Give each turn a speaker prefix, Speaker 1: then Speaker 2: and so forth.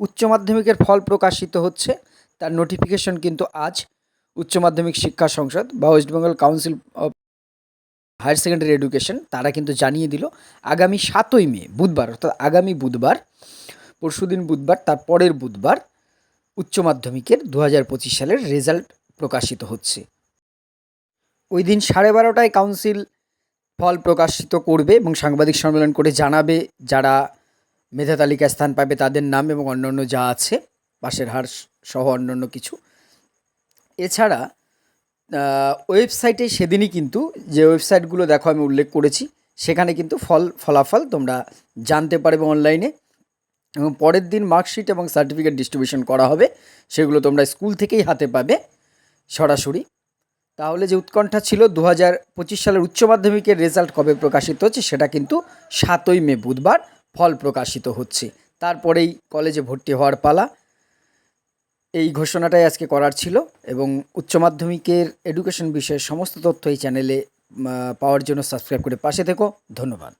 Speaker 1: উচ্চ মাধ্যমিকের ফল প্রকাশিত হচ্ছে। তার নোটিফিকেশন কিন্তু আজ উচ্চ মাধ্যমিক শিক্ষা সংসদ বা West Bengal council of higher secondary education তারা কিন্তু জানিয়ে দিল, আগামী সাতই মে, বুধবার, অর্থাৎ আগামী বুধবার পরশুদিন বুধবার, তার পরের বুধবার উচ্চ মাধ্যমিকের দু হাজার পঁচিশ সালের রেজাল্ট প্রকাশিত হচ্ছে। ওই দিন সাড়ে বারোটায় কাউন্সিল ফল প্রকাশিত করবে এবং সাংবাদিক সম্মেলন করে জানাবে যারা মেধা তালিকায় স্থান পাবে তাদের নাম এবং অন্যান্য যা আছে, পাশের হার সহ অন্যান্য কিছু। এছাড়া ওয়েবসাইটে সেদিনই কিন্তু যে ওয়েবসাইটগুলো দেখো আমি উল্লেখ করেছি, সেখানে কিন্তু ফল, ফলাফল তোমরা জানতে পারবে অনলাইনে। এবং পরের দিন মার্কশিট এবং সার্টিফিকেট ডিস্ট্রিবিউশন করা হবে, সেগুলো তোমরা স্কুল থেকেই হাতে পাবে সরাসরি। তাহলে যে উৎকণ্ঠা ছিল দু হাজার পঁচিশ সালের উচ্চ মাধ্যমিকের রেজাল্ট কবে প্রকাশিত হচ্ছে, সেটা কিন্তু সাতই মে বুধবার ফল প্রকাশিত হচ্ছে। তারপরেই কলেজে ভর্তি হওয়ার পালা। এই ঘোষণাটাই আজকে করার ছিল এবং উচ্চ মাধ্যমিকের এডুকেশন বিষয়ে সমস্ত তথ্য এই চ্যানেলে পাওয়ার জন্য সাবস্ক্রাইব করে পাশে থেকো। ধন্যবাদ।